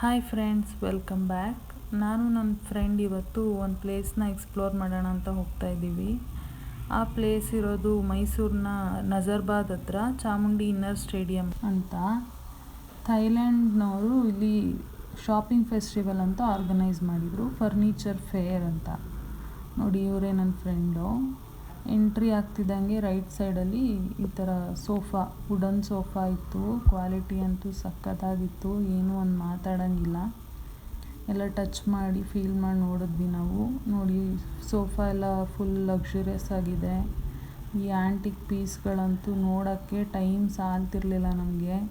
Hi friends welcome back ನಾನು ನನ್ನ friend ಇವತ್ತು ಒಂದು ಪ್ಲೇಸ್ನ ಎಕ್ಸ್ಪ್ಲೋರ್ ಮಾಡೋಣ ಅಂತ ಹೋಗ್ತಾ ಇದ್ದೀವಿ. ಆ ಪ್ಲೇಸ್ ಇರೋದು ಮೈಸೂರಿನ ನಜರ್ಬಾದ್ ಹತ್ರ ಚಾಮುಂಡಿ ಇನ್ನರ್ ಸ್ಟೇಡಿಯಂ ಅಂತ. ಥೈಲ್ಯಾಂಡ್ನವರು ಇಲ್ಲಿ ಶಾಪಿಂಗ್ ಫೆಸ್ಟಿವಲ್ ಅಂತ ಆರ್ಗನೈಸ್ ಮಾಡಿದರು. ಫರ್ನಿಚರ್ ಫೇರ್ ಅಂತ. ನೋಡಿ, ಇವರೇ ನನ್ನ ಫ್ರೆಂಡು ಎಂಟ್ರಿ ಆಗ್ತಿದ್ದಂಗೆ ರೈಟ್ ಸೈಡಲ್ಲಿ ಈ ಥರ ಸೋಫಾ ವುಡನ್ ಸೋಫಾ ಇತ್ತು. ಕ್ವಾಲಿಟಿ ಅಂತೂ ಸಖತ್ತಾಗಿತ್ತು. ಏನೂ ಒಂದು ಮಾತಾಡೋಂಗಿಲ್ಲ. ಎಲ್ಲ ಟಚ್ ಮಾಡಿ ಫೀಲ್ ಮಾಡಿ ನೋಡಿದ್ವಿ ನಾವು. ನೋಡಿ, ಸೋಫಾ ಎಲ್ಲ ಫುಲ್ ಲಕ್ಸುರಿಯಸ್ ಆಗಿದೆ. ಈ ಆ್ಯಂಟಿಕ್ ಪೀಸ್ಗಳಂತೂ ನೋಡೋಕ್ಕೆ ಟೈಮ್ ಸಾಲ್ತಿರ್ಲಿಲ್ಲ ನಮಗೆ.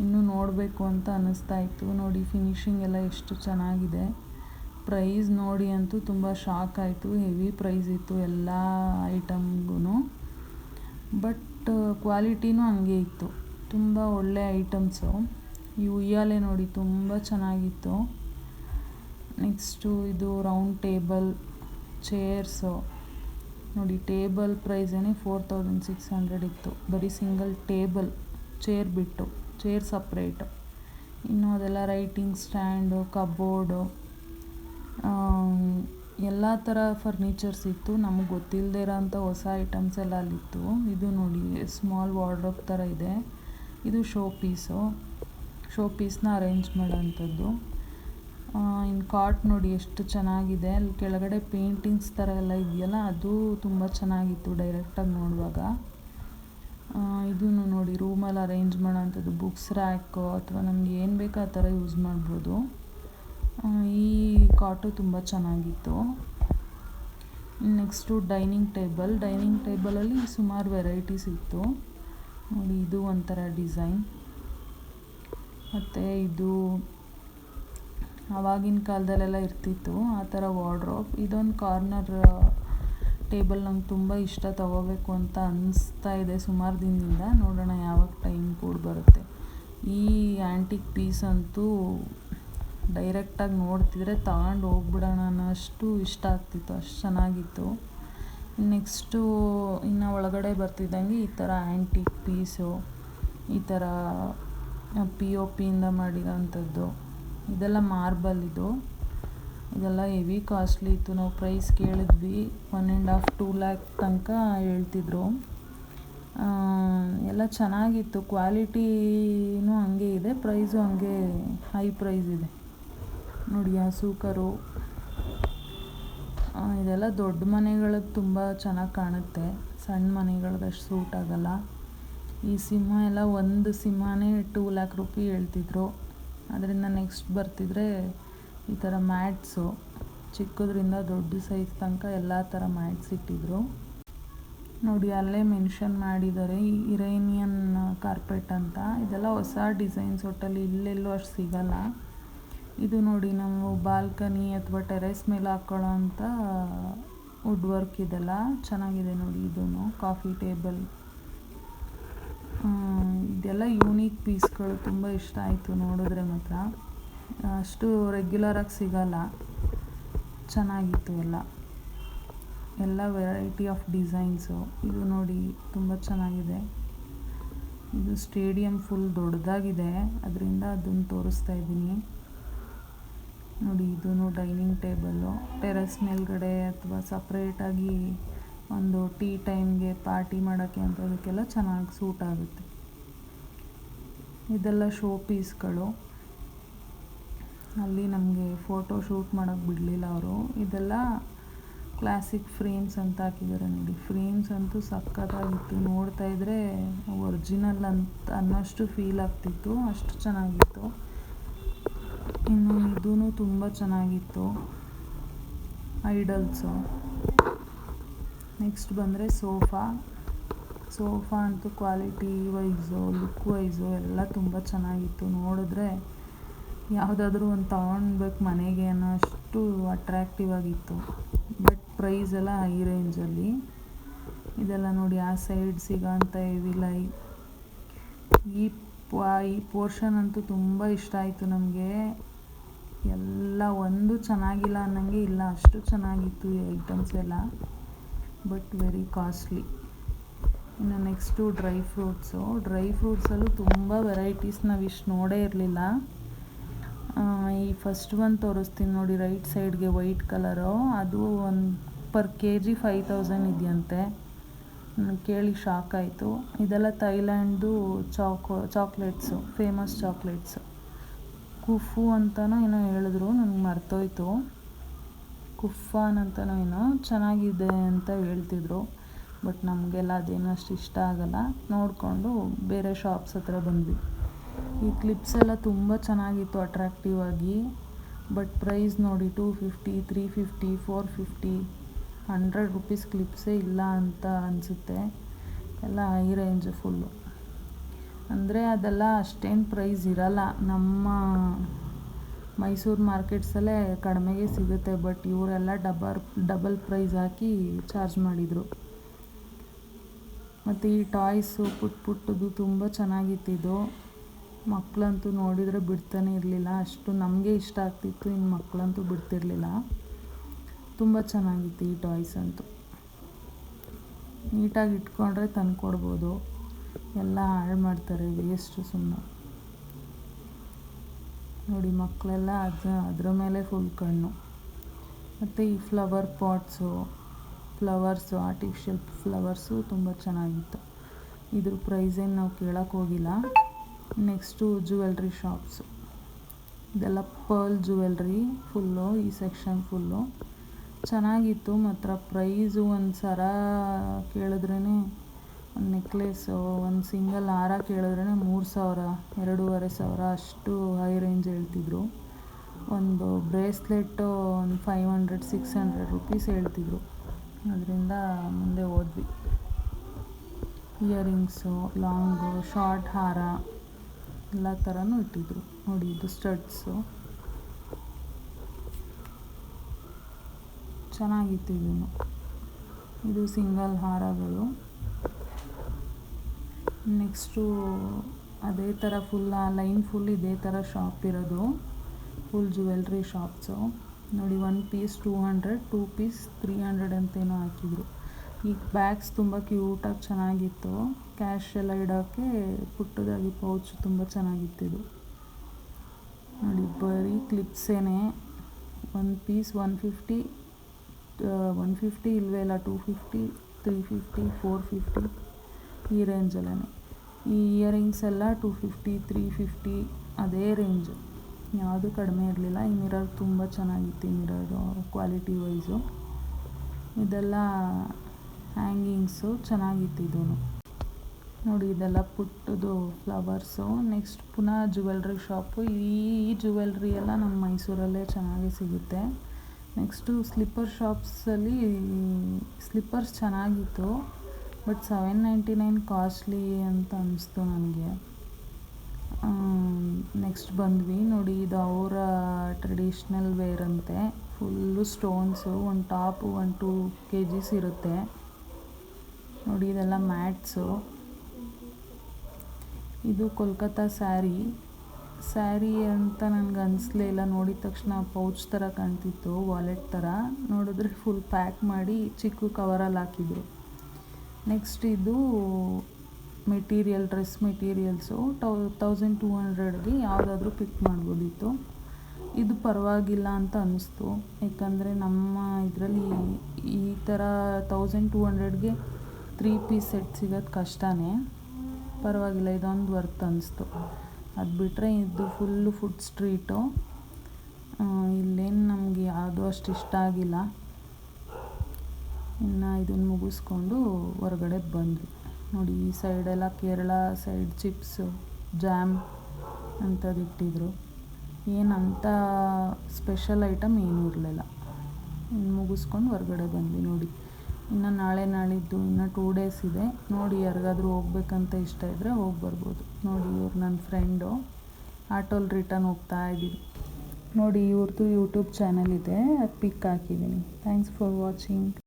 ಇನ್ನೂ ನೋಡಬೇಕು ಅಂತ ಅನ್ನಿಸ್ತಾ ಇತ್ತು. ನೋಡಿ ಫಿನಿಶಿಂಗ್ ಎಲ್ಲ ಎಷ್ಟು ಚೆನ್ನಾಗಿದೆ. ಪ್ರೈಸ್ ನೋಡಿ ಅಂತೂ ತುಂಬ ಶಾಕ್ ಆಯಿತು ಹೆವಿ ಪ್ರೈಸ್ ಇತ್ತು ಎಲ್ಲ ಐಟಮ್ಗೂ ಬಟ್ ಕ್ವಾಲಿಟಿನೂ ಹಂಗೆ ಇತ್ತು. ತುಂಬ ಒಳ್ಳೆ ಐಟಮ್ಸು. ಈ ಉಯ್ಯಾಲೆ ನೋಡಿ ತುಂಬ ಚೆನ್ನಾಗಿತ್ತು. ನೆಕ್ಸ್ಟು ಇದು ರೌಂಡ್ ಟೇಬಲ್ ಚೇರ್ಸು ನೋಡಿ ಟೇಬಲ್ ಪ್ರೈಸೇನೆ ಫೋರ್ ತೌಸಂಡ್ ಸಿಕ್ಸ್ ಹಂಡ್ರೆಡ್ ಇತ್ತು. ಬರೀ ಸಿಂಗಲ್ ಟೇಬಲ್ ಚೇರ್ ಬಿಟ್ಟು ಚೇರ್ ಸಪ್ರೇಟು ಇನ್ನು ಅದೆಲ್ಲ ರೈಟಿಂಗ್ ಸ್ಟ್ಯಾಂಡು ಕಬೋರ್ಡು ಎಲ್ಲ ಥರ ಫರ್ನಿಚರ್ಸ್ ಇತ್ತು. ನಮಗೆ ಗೊತ್ತಿಲ್ಲದೆ ಇರೋಂಥ ಹೊಸ ಐಟಮ್ಸ್ ಎಲ್ಲ ಅಲ್ಲಿತ್ತು ಇದು ನೋಡಿ ಸ್ಮಾಲ್ ವಾರ್ಡ್ರೋಬ್ ಥರ ಇದೆ. ಇದು ಶೋ ಪೀಸು ಶೋ ಪೀಸ್ನ ಅರೇಂಜ್ ಮಾಡೋಂಥದ್ದು ಇನ್ನು ಕಾಟ್ ನೋಡಿ ಎಷ್ಟು ಚೆನ್ನಾಗಿದೆ. ಅಲ್ಲಿ ಕೆಳಗಡೆ ಪೇಂಟಿಂಗ್ಸ್ ಥರ ಎಲ್ಲ ಇದೆಯಲ್ಲ, ಅದು ತುಂಬ ಚೆನ್ನಾಗಿತ್ತು ಡೈರೆಕ್ಟಾಗಿ ನೋಡುವಾಗ. ಇದನ್ನು ನೋಡಿ ರೂಮಲ್ಲಿ ಅರೇಂಜ್ ಮಾಡೋಂಥದ್ದು ಬುಕ್ಸ್ ರ್ಯಾಕು ಅಥವಾ ನಮ್ಗೆ ಏನು ಬೇಕೋ ಆ ಥರ ಯೂಸ್ ಮಾಡ್ಬೋದು. ಈ ಕಾಟು ತುಂಬ ಚೆನ್ನಾಗಿತ್ತು. ನೆಕ್ಸ್ಟು ಡೈನಿಂಗ್ ಟೇಬಲ್ ಡೈನಿಂಗ್ ಟೇಬಲಲ್ಲಿ ಸುಮಾರು ವೆರೈಟೀಸ್ ಇತ್ತು. ನೋಡಿ, ಇದು ಒಂಥರ ಡಿಸೈನ್ ಮತ್ತು ಇದು ಆವಾಗಿನ ಕಾಲದಲ್ಲೆಲ್ಲ ಇರ್ತಿತ್ತು. ಆ ಥರ ವಾರ್ಡ್ರೋಬ್ ಇದೊಂದು ಕಾರ್ನರ್ ಟೇಬಲ್ ನಂಗೆ ತುಂಬ ಇಷ್ಟ ತಗೋಬೇಕು ಅಂತ ಅನ್ನಿಸ್ತಾ ಇದೆ ಸುಮಾರು ದಿನದಿಂದ. ನೋಡೋಣ ಯಾವಾಗ ಟೈಮ್ ಕೂಡ ಬರುತ್ತೆ. ಈ ಆ್ಯಂಟಿಕ್ ಪೀಸ್ ಅಂತೂ ಡೈರೆಕ್ಟಾಗಿ ನೋಡ್ತಿದ್ರೆ ತಗೊಂಡು ಹೋಗ್ಬಿಡೋಣ ಅನ್ನೋಷ್ಟು ಇಷ್ಟ ಆಗ್ತಿತ್ತು, ಅಷ್ಟು ಚೆನ್ನಾಗಿತ್ತು. ನೆಕ್ಸ್ಟು ಇನ್ನು ಒಳಗಡೆ ಬರ್ತಿದ್ದಂಗೆ ಈ ಥರ ಆ್ಯಂಟಿಕ್ ಪೀಸು ಈ ಥರ ಪಿ ಒ ಪಿಯಿಂದ ಮಾಡಿರೋಂಥದ್ದು. ಇದೆಲ್ಲ ಮಾರ್ಬಲ್ ಇದು. ಇದೆಲ್ಲ ಹೆವಿ ಕಾಸ್ಟ್ಲಿ ಇತ್ತು. ನಾವು ಪ್ರೈಸ್ ಕೇಳಿದ್ವಿ one and half two lakh ತನಕ ಹೇಳ್ತಿದ್ರು. ಎಲ್ಲ ಚೆನ್ನಾಗಿತ್ತು. ಕ್ವಾಲಿಟಿನೂ ಹಂಗೆ ಇದೆ ಪ್ರೈಸು ಹಂಗೆ ಹೈ ಪ್ರೈಸ್ ಇದೆ. ನೋಡಿ ಸೂಕರು. ಇದೆಲ್ಲ ದೊಡ್ಡ ಮನೆಗಳಿಗೆ ತುಂಬ ಚೆನ್ನಾಗಿ ಕಾಣುತ್ತೆ. ಸಣ್ಣ ಮನೆಗಳಿಗೆ ಅಷ್ಟು ಸೂಟ್ ಆಗೋಲ್ಲ. ಈ ಸಿಂಹ ಎಲ್ಲ ಒಂದು ಸಿಂಹನೇ ಟೂ ಲ್ಯಾಕ್ ರುಪಿ ಹೇಳ್ತಿದ್ರು. ಅದರಿಂದ ನೆಕ್ಸ್ಟ್ ಬರ್ತಿದ್ರೆ ಈ ಥರ ಮ್ಯಾಟ್ಸು. ಚಿಕ್ಕದ್ರಿಂದ ದೊಡ್ಡ ಸೈಜ್ ತನಕ ಎಲ್ಲ ಥರ ಮ್ಯಾಟ್ಸ್ ಇಟ್ಟಿದ್ರು. ನೋಡಿ, ಅಲ್ಲೇ ಮೆನ್ಷನ್ ಮಾಡಿದ್ದಾರೆ ಇರೇನಿಯನ್ ಕಾರ್ಪೆಟ್ ಅಂತ. ಇದೆಲ್ಲ ಹೊಸ ಡಿಸೈನ್ಸ್, ಒಟ್ಟಲ್ಲಿ ಇಲ್ಲೆಲ್ಲೂ ಅಷ್ಟು ಸಿಗಲ್ಲ. ಇದು ನೋಡಿ ನಾವು ಬಾಲ್ಕನಿ ಅಥವಾ ಟೆರೆಸ್ ಮೇಲೆ ಹಾಕ್ಕೊಳ್ಳೋ ಅಂಥ ವುಡ್ ವರ್ಕ್ ಇದೆಲ್ಲ. ಚೆನ್ನಾಗಿದೆ ನೋಡಿ ಇದೂ ಕಾಫಿ ಟೇಬಲ್. ಇದೆಲ್ಲ ಯೂನಿಕ್ ಪೀಸ್ಗಳು, ತುಂಬ ಇಷ್ಟ ಆಯಿತು ನೋಡಿದ್ರೆ ಮಾತ್ರ. ಅಷ್ಟು ರೆಗ್ಯುಲರಾಗಿ ಸಿಗಲ್ಲ. ಚೆನ್ನಾಗಿತ್ತು ಎಲ್ಲ. ಎಲ್ಲ ವೆರೈಟಿ ಆಫ್ ಡಿಸೈನ್ಸು ಇದು ನೋಡಿ ತುಂಬ ಚೆನ್ನಾಗಿದೆ. ಇದು ಸ್ಟೇಡಿಯಂ ಫುಲ್ ದೊಡ್ಡದಾಗಿದೆ. ಅದರಿಂದ ಅದನ್ನು ತೋರಿಸ್ತಾ ಇದ್ದೀನಿ. ನೋಡಿ ಇದೂ ಡೈನಿಂಗ್ ಟೇಬಲ್ಲು ಟೆರೆಸ್ ಮೇಲ್ಗಡೆ ಅಥವಾ ಸಪ್ರೇಟಾಗಿ ಒಂದು ಟೀ ಟೈಮ್ಗೆ ಪಾರ್ಟಿ ಮಾಡೋಕ್ಕೆ ಅಂಥದಕ್ಕೆಲ್ಲ ಚೆನ್ನಾಗಿ ಸೂಟ್ ಆಗುತ್ತೆ. ಇದೆಲ್ಲ ಶೋ ಪೀಸ್ಗಳು ಅಲ್ಲಿ ನಮಗೆ ಫೋಟೋ ಶೂಟ್ ಮಾಡೋಕ್ಕೆ ಬಿಡಲಿಲ್ಲ ಅವರು. ಇದೆಲ್ಲ ಕ್ಲಾಸಿಕ್ ಫ್ರೇಮ್ಸ್ ಅಂತ ಹಾಕಿದ್ದಾರೆ ನೋಡಿ. ಫ್ರೇಮ್ಸ್ ಅಂತೂ ಸಖತ್ತಾಗಿತ್ತು. ನೋಡ್ತಾ ಇದ್ದರೆ ಒರಿಜಿನಲ್ ಅಂತ ಅನ್ನೋಷ್ಟು ಫೀಲ್ ಆಗ್ತಿತ್ತು. ಅಷ್ಟು ಚೆನ್ನಾಗಿತ್ತು. ಇನ್ನು ಇದೂ ತುಂಬ ಚೆನ್ನಾಗಿತ್ತು. ಐಡಲ್ಸು. ನೆಕ್ಸ್ಟ್ ಬಂದರೆ ಸೋಫಾ. ಸೋಫಾ ಅಂತೂ ಕ್ವಾಲಿಟಿ ವೈಸು, ಲುಕ್ ವೈಸು ಎಲ್ಲ ತುಂಬ ಚೆನ್ನಾಗಿತ್ತು. ನೋಡಿದ್ರೆ ಯಾವುದಾದ್ರೂ ಒಂದು ತೊಗೊಳ್ಬೇಕು ಮನೆಗೆ ಅನ್ನೋ ಅಷ್ಟು ಅಟ್ರ್ಯಾಕ್ಟಿವ್ ಆಗಿತ್ತು. ಬಟ್ ಪ್ರೈಸ್ ಎಲ್ಲ ಹೈ ರೇಂಜಲ್ಲಿ ಇದೆಲ್ಲ ನೋಡಿ ಆ ಸೈಡ್ ಸಿಗೋಂಥ ಇದಿಲ್ಲ. ಈ ಈ ಪೋರ್ಷನ್ ಅಂತೂ ತುಂಬ ಇಷ್ಟ ಆಯಿತು ನಮಗೆ. ಎಲ್ಲ ಒಂದು ಚೆನ್ನಾಗಿಲ್ಲ ಅನ್ನೋಂಗೆ ಇಲ್ಲ, ಅಷ್ಟು ಚೆನ್ನಾಗಿತ್ತು ಐಟಮ್ಸ್ ಎಲ್ಲ. ಬಟ್ ವೆರಿ ಕಾಸ್ಟ್ಲಿ ಇನ್ನು ನೆಕ್ಸ್ಟು ಡ್ರೈ ಫ್ರೂಟ್ಸು ಡ್ರೈ ಫ್ರೂಟ್ಸಲ್ಲೂ ತುಂಬ ವೆರೈಟೀಸ್ ನಾವು ಇಷ್ಟು ನೋಡೇ ಇರಲಿಲ್ಲ. ಈ ಫಸ್ಟ್ ಒಂದು ತೋರಿಸ್ತೀನಿ ನೋಡಿ ರೈಟ್ ಸೈಡ್ಗೆ ವೈಟ್ ಕಲರು ಅದು ಒಂದು per K G five thousand ಇದೆಯಂತೆ. ಕೇಳಿ ಶಾಕ್ ಆಯಿತು. ಇದೆಲ್ಲ ಥೈಲ್ಯಾಂಡ್ದು ಚಾಕೋ, ಚಾಕ್ಲೇಟ್ಸು ಫೇಮಸ್ ಚಾಕ್ಲೇಟ್ಸು. ಕುಫು ಅಂತನೋ ಏನೋ ಹೇಳಿದ್ರು, ನನಗೆ ಮರ್ತೋಯ್ತು. ಕುಫಾನ್ ಅಂತನೋ ಏನೋ ಚೆನ್ನಾಗಿದೆ ಅಂತ ಹೇಳ್ತಿದ್ರು, ಬಟ್ ನಮಗೆಲ್ಲ ಅದೇನೋ ಅಷ್ಟು ಇಷ್ಟ ಆಗಲ್ಲ. ನೋಡಿಕೊಂಡು ಬೇರೆ ಶಾಪ್ಸ್ ಹತ್ರ ಬಂದ್ವಿ. ಈ ಕ್ಲಿಪ್ಸ್ ಎಲ್ಲ ತುಂಬ ಚೆನ್ನಾಗಿತ್ತು ಅಟ್ರಾಕ್ಟಿವ್ ಆಗಿ, ಬಟ್ ಪ್ರೈಸ್ ನೋಡಿ two fifty three fifty four fifty hundred rupees ಕ್ಲಿಪ್ಸೇ ಇಲ್ಲ ಅಂತ ಅನಿಸುತ್ತೆ. ಎಲ್ಲ ಹೈ ರೇಂಜ್ ಫುಲ್ಲು. ಅಂದರೆ ಅದೆಲ್ಲ ಅಷ್ಟೇನು ಪ್ರೈಸ್ ಇರಲ್ಲ. ನಮ್ಮ ಮೈಸೂರು ಮಾರ್ಕೆಟ್ಸಲ್ಲೇ ಕಡಿಮೆಗೆ ಸಿಗುತ್ತೆ, ಬಟ್ ಇವರೆಲ್ಲ ಡಬಲ್ ಡಬಲ್ ಪ್ರೈಸ್ ಹಾಕಿ ಚಾರ್ಜ್ ಮಾಡಿದರು. ಮತ್ತು ಈ ಟಾಯ್ಸು ಪುಟ್ ಪುಟ್ಟದು ತುಂಬ ಚೆನ್ನಾಗಿತ್ತಿದ್ದು. ಮಕ್ಕಳಂತೂ ನೋಡಿದರೆ ಬಿಡ್ತಾನೆ ಇರಲಿಲ್ಲ. ಅಷ್ಟು ನಮಗೆ ಇಷ್ಟ ಆಗ್ತಿತ್ತು, ಇನ್ನು ಮಕ್ಕಳಂತೂ ಬಿಡ್ತಿರ್ಲಿಲ್ಲ. ತುಂಬ ಚೆನ್ನಾಗಿತ್ತು ಈ ಟಾಯ್ಸ್ ಅಂತೂ. ನೀಟಾಗಿ ಇಟ್ಕೊಂಡ್ರೆ ತಂದ್ಕೊಡ್ಬೋದು ಎಲ್ಲ ಹಾಳು ಮಾಡ್ತಾರೆ ವೇಸ್ಟು ಸುಮ್ಮನೆ ನೋಡಿ, ಮಕ್ಕಳೆಲ್ಲ ಅದು ಅದ್ರ ಮೇಲೆ ಫುಲ್ ಕಣ್ಣು. ಮತ್ತು ಈ flower pots flowers artificial flowers ತುಂಬ ಚೆನ್ನಾಗಿತ್ತು. ಇದ್ರ ಪ್ರೈಸ್ ಏನು ನಾವು ಕೇಳೋಕ್ಕೆ ಹೋಗಿಲ್ಲ. ನೆಕ್ಸ್ಟು ಜುವೆಲ್ರಿ ಶಾಪ್ಸು ಇದೆಲ್ಲ ಪರ್ಲ್ ಜುವೆಲ್ರಿ ಫುಲ್ಲು ಈ ಸೆಕ್ಷನ್ ಫುಲ್ಲು ಚೆನ್ನಾಗಿತ್ತು ಮಾತ್ರ. ಪ್ರೈಸು ಒಂದು ಸರ ಕೇಳಿದ್ರೇ ಒಂದು ನೆಕ್ಲೆಸ್ಸು ಒಂದು ಸಿಂಗಲ್ ಹಾರ ಕೇಳಿದ್ರೇ ಮೂರು ಸಾವಿರ, ಎರಡೂವರೆ ಸಾವಿರ, ಅಷ್ಟು ಹೈ ರೇಂಜ್ ಹೇಳ್ತಿದ್ರು. ಒಂದು ಬ್ರೇಸ್ಲೆಟ್ಟು ಒಂದು five hundred six hundred rupees ಹೇಳ್ತಿದ್ರು. ಅದರಿಂದ ಮುಂದೆ ಹೋದ್ವಿ. ಇಯರಿಂಗ್ಸು ಲಾಂಗು ಶಾರ್ಟ್ ಹಾರ, ಎಲ್ಲ ಥರನೂ ಇಟ್ಟಿದ್ರು. ನೋಡಿ, ಇದು ಸ್ಟಡ್ಸು ಚೆನ್ನಾಗಿತ್ತು ಇದನ್ನು. ಇದು ಸಿಂಗಲ್ ಹಾರಗಳು. ನೆಕ್ಸ್ಟು ಅದೇ ಥರ ಫುಲ್, ಲೈನ್ ಫುಲ್ ಇದೇ ಥರ ಶಾಪ್ ಇರೋದು. Full jewellery shops. ನೋಡಿ, one piece two hundred, two piece three hundred ಅಂತೇನೋ ಹಾಕಿದ್ರು. ಈಗ ಬ್ಯಾಗ್ಸ್ ತುಂಬ ಕ್ಯೂಟಾಗಿ ಚೆನ್ನಾಗಿತ್ತು. ಕ್ಯಾಶ್ ಎಲ್ಲ ಇಡೋಕ್ಕೆ ಪುಟ್ಟದಾಗಿ ಪೌಚ್ ತುಂಬ ಇದು. ನೋಡಿ, ಬರೀ ಕ್ಲಿಪ್ಸೇನೆ. One piece one fifty one fifty ಇಲ್ಲವೇ ಇಲ್ಲ two fifty three fifty four fifty ಈ ರೇಂಜಲ್ಲೇ ಈ ಇಯರಿಂಗ್ಸ್ ಎಲ್ಲ ಟೂ ಫಿಫ್ಟಿ ತ್ರೀ ಫಿಫ್ಟಿ ಅದೇ ರೇಂಜು ಯಾವುದು ಕಡಿಮೆ ಇರಲಿಲ್ಲ. ಈ ಮಿರರ್ ತುಂಬ ಚೆನ್ನಾಗಿತ್ತು ಈ ಮಿರರು ಕ್ವಾಲಿಟಿ ವೈಸು ಇದೆಲ್ಲ ಹ್ಯಾಂಗಿಂಗ್ಸು ಚೆನ್ನಾಗಿತ್ತು ಇದೂ ನೋಡಿ, ಇದೆಲ್ಲ ಪುಟ್ಟದು ಫ್ಲವರ್ಸು ನೆಕ್ಸ್ಟ್ ಪುನಃ ಜುವೆಲ್ರಿ ಶಾಪು ಈ ಜ್ಯುವೆಲ್ರಿ ಎಲ್ಲ ನಮ್ಮ ಮೈಸೂರಲ್ಲೇ ಚೆನ್ನಾಗಿ ಸಿಗುತ್ತೆ. ನೆಕ್ಸ್ಟು ಸ್ಲಿಪ್ಪರ್ ಶಾಪ್ಸಲ್ಲಿ ಸ್ಲಿಪ್ಪರ್ಸ್ ಚೆನ್ನಾಗಿತ್ತು, but seven ninety nine costly ಅಂತ ಅನ್ನಿಸ್ತು ನನಗೆ. ನೆಕ್ಸ್ಟ್ ಬಂದ್ವಿ ನೋಡಿ, ಇದು ಅವರ ಟ್ರೆಡಿಷ್ನಲ್ ವೇರ್ ಅಂತೆ. ಫುಲ್ಲು ಸ್ಟೋನ್ಸು, ಒಂದು ಟಾಪು, ಒಂದು ಟೂ ಕೆ ಜಿಸ್ ಇರುತ್ತೆ. ನೋಡಿ, ಇದೆಲ್ಲ ಮ್ಯಾಟ್ಸು. ಇದು ಕೋಲ್ಕತ್ತಾ ಸ್ಯಾರಿ. ಸ್ಯಾರಿ ಅಂತ ನನಗೆ ಅನಿಸ್ಲೇ ಇಲ್ಲ. ನೋಡಿದ ತಕ್ಷಣ ಪೌಚ್ ಥರ ಕಾಣ್ತಿತ್ತು, ವಾಲೆಟ್ ಥರ ನೋಡಿದ್ರೆ ಫುಲ್ ಪ್ಯಾಕ್ ಮಾಡಿ ಚಿಕ್ಕ ಕವರಲ್ಲಿ ಹಾಕಿದ್ರು. ನೆಕ್ಸ್ಟ್ ಇದು material dress materials two thousand two ಹಂಡ್ರೆಡ್ಗೆ ಯಾವುದಾದ್ರೂ ಪಿಕ್ ಮಾಡ್ಬೋದಿತ್ತು. ಇದು ಪರವಾಗಿಲ್ಲ ಅಂತ ಅನ್ನಿಸ್ತು ಯಾಕಂದರೆ ನಮ್ಮ ಇದರಲ್ಲಿ ಈ ಥರ ತೌಸಂಡ್ ಟೂ ಹಂಡ್ರೆಡ್ಗೆ ತ್ರೀ ಪೀಸ್ ಸೆಟ್ ಸಿಗೋದು ಕಷ್ಟನೇ. ಪರವಾಗಿಲ್ಲ, ಇದೊಂದು ವರ್ತ್ ಅನ್ನಿಸ್ತು ಅದು ಬಿಟ್ಟರೆ ಇದು ಫುಲ್ಲು ಫುಡ್ ಸ್ಟ್ರೀಟು ಇಲ್ಲೇನು ನಮಗೆ ಯಾವುದು ಅಷ್ಟು ಇಷ್ಟ ಆಗಿಲ್ಲ. ಇನ್ನು ಇದನ್ನು ಮುಗಿಸ್ಕೊಂಡು ಹೊರಗಡೆ ಬಂದ್ವಿ. ನೋಡಿ, ಈ ಸೈಡೆಲ್ಲ ಕೇರಳ ಸೈಡ್ ಚಿಪ್ಸು ಜಾಮ್ ಅಂಥದ್ದು ಇಟ್ಟಿದ್ರು. ಏನಂತ ಸ್ಪೆಷಲ್ ಐಟಮ್ ಏನೂ ಇರಲಿಲ್ಲ. ಮುಗಿಸ್ಕೊಂಡು ಹೊರಗಡೆ ಬಂದ್ವಿ ನೋಡಿ. ಇನ್ನು ನಾಳೆ ನಾಳಿದ್ದು, ಇನ್ನು ಟೂ ಡೇಸ್ ಇದೆ. ನೋಡಿ ಯಾರಿಗಾದ್ರೂ ಹೋಗ್ಬೇಕಂತ ಇಷ್ಟ ಇದ್ದರೆ ಹೋಗಿ ಬರ್ಬೋದು. ನೋಡಿ ಇವ್ರು ನನ್ನ ಫ್ರೆಂಡು ಆಟೋಲ್ ರಿಟರ್ನ್ ಹೋಗ್ತಾ ಇದ್ದೀವಿ. ನೋಡಿ ಇವ್ರದ್ದು ಯೂಟ್ಯೂಬ್ ಚಾನಲ್ ಇದೆ. ಅದು ಪಿಕ್ ಹಾಕಿದ್ದೀನಿ ಥ್ಯಾಂಕ್ಸ್ ಫಾರ್ ವಾಚಿಂಗ್